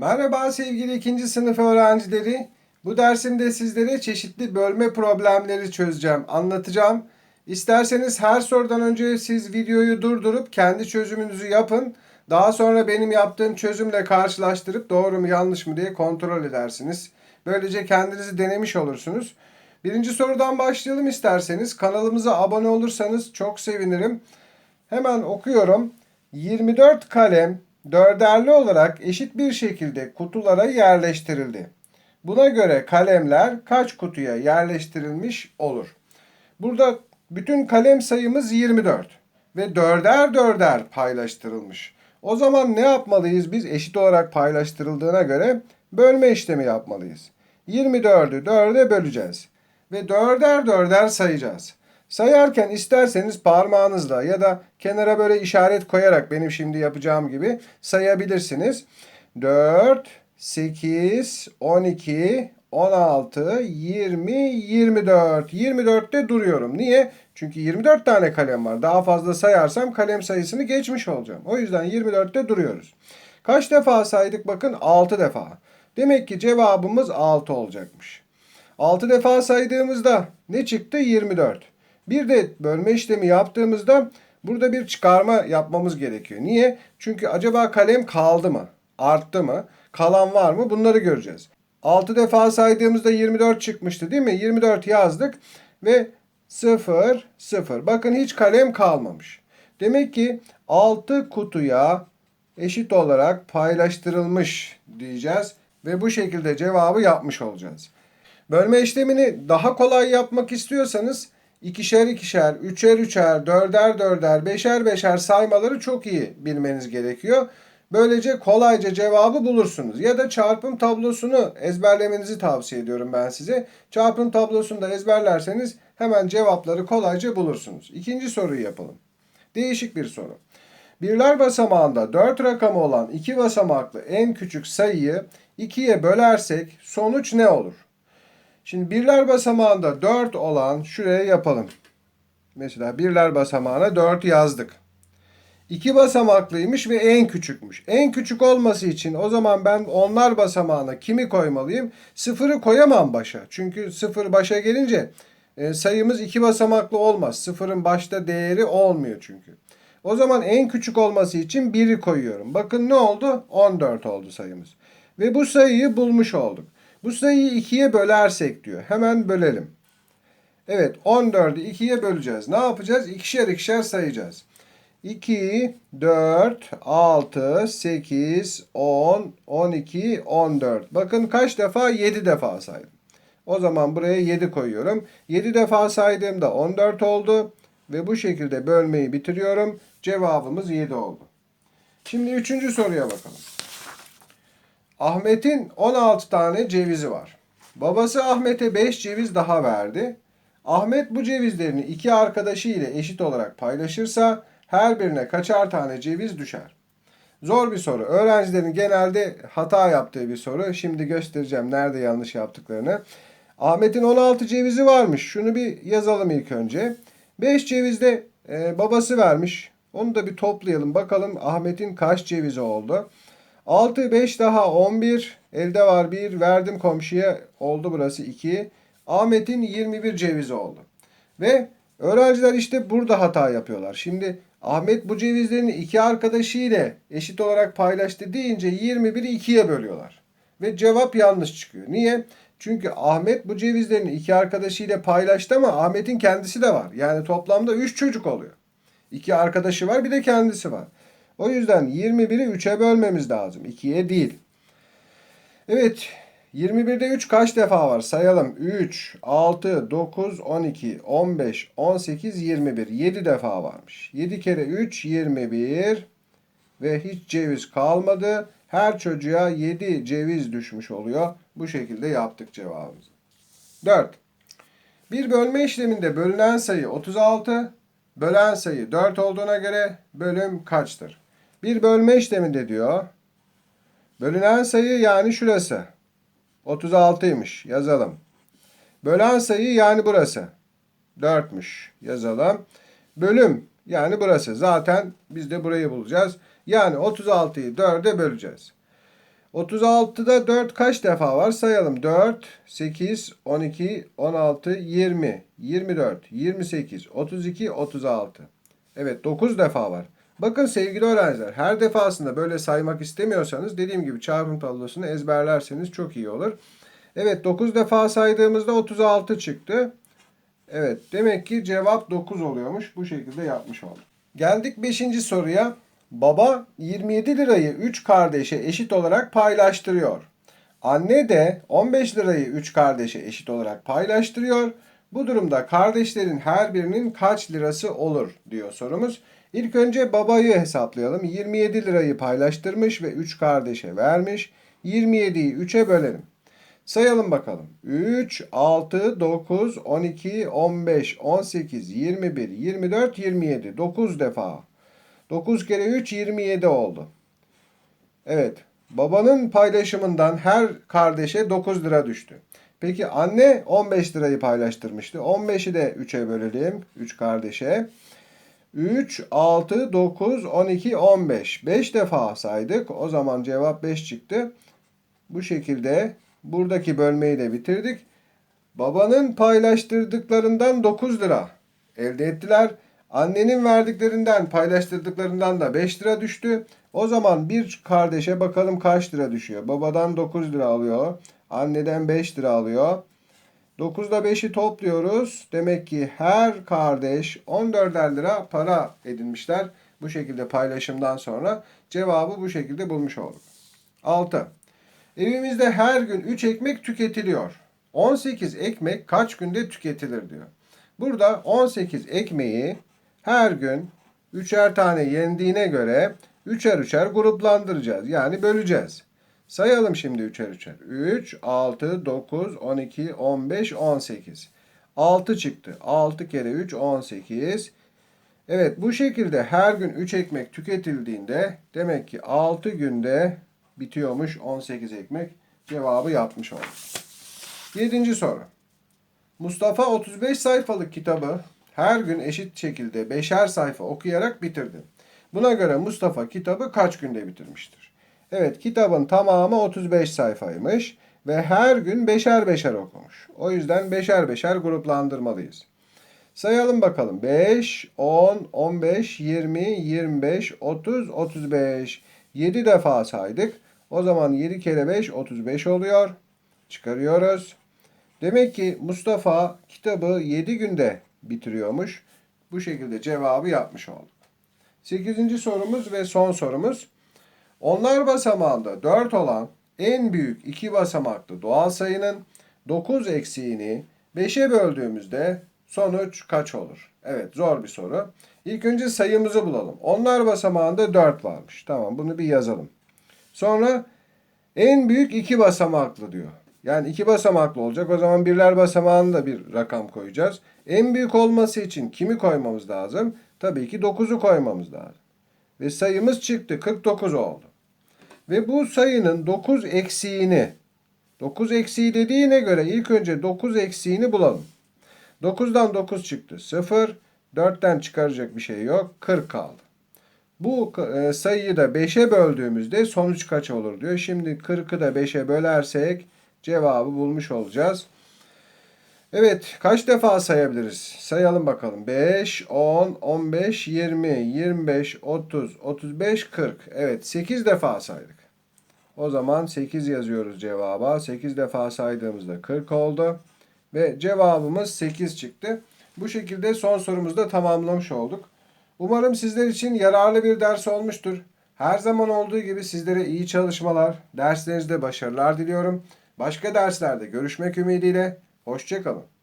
Merhaba sevgili ikinci sınıf öğrencileri. Bu dersimde sizlere çeşitli bölme problemleri çözeceğim, anlatacağım. İsterseniz her sorudan önce siz videoyu durdurup kendi çözümünüzü yapın. Daha sonra benim yaptığım çözümle karşılaştırıp doğru mu yanlış mı diye kontrol edersiniz. Böylece kendinizi denemiş olursunuz. Birinci sorudan başlayalım isterseniz. Kanalımıza abone olursanız çok sevinirim. Hemen okuyorum. 24 kalem dörderli olarak eşit bir şekilde kutulara yerleştirildi. Buna göre kalemler kaç kutuya yerleştirilmiş olur? Burada bütün kalem sayımız 24 ve dörder dörder paylaştırılmış. O zaman ne yapmalıyız? Biz eşit olarak paylaştırıldığına göre bölme işlemi yapmalıyız. 24'ü 4'e böleceğiz ve dörder dörder sayacağız. Sayarken isterseniz parmağınızla ya da kenara böyle işaret koyarak benim şimdi yapacağım gibi sayabilirsiniz. 4, 8, 12, 16, 20, 24. 24'te duruyorum. Niye? Çünkü 24 tane kalem var. Daha fazla sayarsam kalem sayısını geçmiş olacağım. O yüzden 24'te duruyoruz. Kaç defa saydık? Bakın 6 defa. Demek ki cevabımız 6 olacakmış. 6 defa saydığımızda ne çıktı? 24. Bir de bölme işlemi yaptığımızda burada bir çıkarma yapmamız gerekiyor. Niye? Çünkü acaba kalem kaldı mı? Arttı mı? Kalan var mı? Bunları göreceğiz. 6 defa saydığımızda 24 çıkmıştı değil mi? 24 yazdık ve 0 0. Bakın hiç kalem kalmamış. Demek ki 6 kutuya eşit olarak paylaştırılmış diyeceğiz ve bu şekilde cevabı yapmış olacağız. Bölme işlemini daha kolay yapmak istiyorsanız ikişer ikişer, üçer üçer, dörder dörder, beşer beşer saymaları çok iyi bilmeniz gerekiyor. Böylece kolayca cevabı bulursunuz. Ya da çarpım tablosunu ezberlemenizi tavsiye ediyorum ben size. Çarpım tablosunu da ezberlerseniz hemen cevapları kolayca bulursunuz. İkinci soruyu yapalım. Değişik bir soru. Birler basamağında 4 rakamı olan iki basamaklı en küçük sayıyı 2'ye bölersek sonuç ne olur? Şimdi birler basamağında 4 olan şuraya yapalım. Mesela birler basamağına 4 yazdık. İki basamaklıymış ve en küçükmüş. En küçük olması için o zaman ben onlar basamağına kimi koymalıyım? Sıfırı koyamam başa. Çünkü sıfır başa gelince e, sayımız iki basamaklı olmaz. Sıfırın başta değeri olmuyor çünkü. O zaman en küçük olması için 1'i koyuyorum. Bakın ne oldu? 14 oldu sayımız. Ve bu sayıyı bulmuş olduk. Bu sayıyı 2'ye bölersek diyor. Hemen bölelim. Evet 14'ü 2'ye böleceğiz. Ne yapacağız? İkişer ikişer sayacağız. 2, 4, 6, 8, 10, 12, 14. Bakın kaç defa? 7 defa saydım. O zaman buraya 7 koyuyorum. 7 defa saydığımda 14 oldu. Ve bu şekilde bölmeyi bitiriyorum. Cevabımız 7 oldu. Şimdi üçüncü soruya bakalım. Ahmet'in 16 tane cevizi var. Babası Ahmet'e 5 ceviz daha verdi. Ahmet bu cevizlerini iki arkadaşı ile eşit olarak paylaşırsa her birine kaçar tane ceviz düşer? Zor bir soru. Öğrencilerin genelde hata yaptığı bir soru. Şimdi göstereceğim nerede yanlış yaptıklarını. Ahmet'in 16 cevizi varmış. Şunu bir yazalım ilk önce. 5 ceviz de e, babası vermiş. Onu da bir toplayalım. Bakalım Ahmet'in kaç cevizi oldu. 6, 5 daha 11. Elde var 1. Verdim komşuya. Oldu burası 2. Ahmet'in 21 cevizi oldu. Ve öğrenciler işte burada hata yapıyorlar. Şimdi Ahmet bu cevizlerini iki arkadaşı ile eşit olarak paylaştı deyince 21'i 2'ye bölüyorlar. Ve cevap yanlış çıkıyor. Niye? Çünkü Ahmet bu cevizlerini iki arkadaşıyla paylaştı ama Ahmet'in kendisi de var. Yani toplamda 3 çocuk oluyor. İki arkadaşı var bir de kendisi var. O yüzden 21'i 3'e bölmemiz lazım. 2'ye değil. Evet 21'de 3 kaç defa var? Sayalım. 3, 6, 9, 12, 15, 18, 21. 7 defa varmış. 7 kere 3, 21. Ve hiç ceviz kalmadı. Her çocuğa 7 ceviz düşmüş oluyor. Bu şekilde yaptık cevabımızı. 4. Bir bölme işleminde bölünen sayı 36, bölen sayı 4 olduğuna göre bölüm kaçtır? Bir bölme işleminde diyor. Bölünen sayı yani şurası. 36'ymış. Yazalım. Bölen sayı yani burası. 4'müş. Yazalım. Bölüm yani burası. Zaten biz de burayı bulacağız. Yani 36'yı 4'e böleceğiz. 36'da 4 kaç defa var sayalım. 4, 8, 12, 16, 20, 24, 28, 32, 36. Evet 9 defa var. Bakın sevgili öğrenciler her defasında böyle saymak istemiyorsanız dediğim gibi çarpım tablosunu ezberlerseniz çok iyi olur. Evet 9 defa saydığımızda 36 çıktı. Evet demek ki cevap 9 oluyormuş. Bu şekilde yapmış olduk. Geldik 5. soruya. Baba 27 lirayı 3 kardeşe eşit olarak paylaştırıyor. Anne de 15 lirayı 3 kardeşe eşit olarak paylaştırıyor. Bu durumda kardeşlerin her birinin kaç lirası olur diyor sorumuz. İlk önce babayı hesaplayalım. 27 lirayı paylaştırmış ve 3 kardeşe vermiş. 27'yi 3'e bölelim. Sayalım bakalım. 3, 6, 9, 12, 15, 18, 21, 24, 27. 9 defa. 9 kere 3 27 oldu. Evet. Babanın paylaşımından her kardeşe 9 lira düştü. Peki anne 15 lirayı paylaştırmıştı. 15'i de 3'e bölelim. 3 kardeşe. 3, 6, 9, 12, 15. 5 defa saydık. O zaman cevap 5 çıktı. Bu şekilde buradaki bölmeyi de bitirdik. Babanın paylaştırdıklarından 9 lira elde ettiler. Annenin verdiklerinden paylaştırdıklarından da 5 lira düştü. O zaman bir kardeşe bakalım kaç lira düşüyor. Babadan 9 lira alıyor. Anneden 5 lira alıyor. 9'da 5'i topluyoruz. Demek ki her kardeş 14'er lira para edinmişler. Bu şekilde paylaşımdan sonra cevabı bu şekilde bulmuş olduk. 6. Evimizde her gün 3 ekmek tüketiliyor. 18 ekmek kaç günde tüketilir diyor. Burada 18 ekmeği her gün üçer tane yendiğine göre üçer üçer gruplandıracağız. Yani böleceğiz. Sayalım şimdi üçer üçer. 3, 6, 9, 12, 15, 18. 6 çıktı. 6 kere 3, 18. Evet bu şekilde her gün 3 ekmek tüketildiğinde demek ki 6 günde bitiyormuş 18 ekmek. Cevabı yapmış olduk. 7. soru. Mustafa 35 sayfalık kitabı her gün eşit şekilde 5'er sayfa okuyarak bitirdi. Buna göre Mustafa kitabı kaç günde bitirmiştir? Evet kitabın tamamı 35 sayfaymış ve her gün 5'er 5'er okumuş. O yüzden 5'er 5'er gruplandırmalıyız. Sayalım bakalım. 5, 10, 15, 20, 25, 30, 35. 7 defa saydık. O zaman 7 kere 5 35 oluyor. Çıkarıyoruz. Demek ki Mustafa kitabı 7 günde bitiriyormuş. Bu şekilde cevabı yapmış olduk. 8. sorumuz ve son sorumuz. Onlar basamağında 4 olan en büyük iki basamaklı doğal sayının 9 eksiğini 5'e böldüğümüzde sonuç kaç olur? Evet zor bir soru. İlk önce sayımızı bulalım. Onlar basamağında 4 varmış. Tamam bunu bir yazalım. Sonra en büyük iki basamaklı diyor. Yani iki basamaklı olacak. O zaman birler basamağına da bir rakam koyacağız. En büyük olması için kimi koymamız lazım? Tabii ki 9'u koymamız lazım. Ve sayımız çıktı. 49 oldu. Ve bu sayının 9 eksiğini 9 eksiği dediğine göre ilk önce 9 eksiğini bulalım. 9'dan 9 çıktı. 0. 4'ten çıkaracak bir şey yok. 40 kaldı. Bu e, sayıyı da 5'e böldüğümüzde sonuç kaç olur diyor. Şimdi 40'ı da 5'e bölersek cevabı bulmuş olacağız. Evet kaç defa sayabiliriz? Sayalım bakalım. 5, 10, 15, 20, 25, 30, 35, 40. Evet 8 defa saydık. O zaman 8 yazıyoruz cevaba. 8 defa saydığımızda 40 oldu. Ve cevabımız 8 çıktı. Bu şekilde son sorumuzu da tamamlamış olduk. Umarım sizler için yararlı bir ders olmuştur. Her zaman olduğu gibi sizlere iyi çalışmalar, derslerinizde başarılar diliyorum. Başka derslerde görüşmek ümidiyle. Hoşçakalın.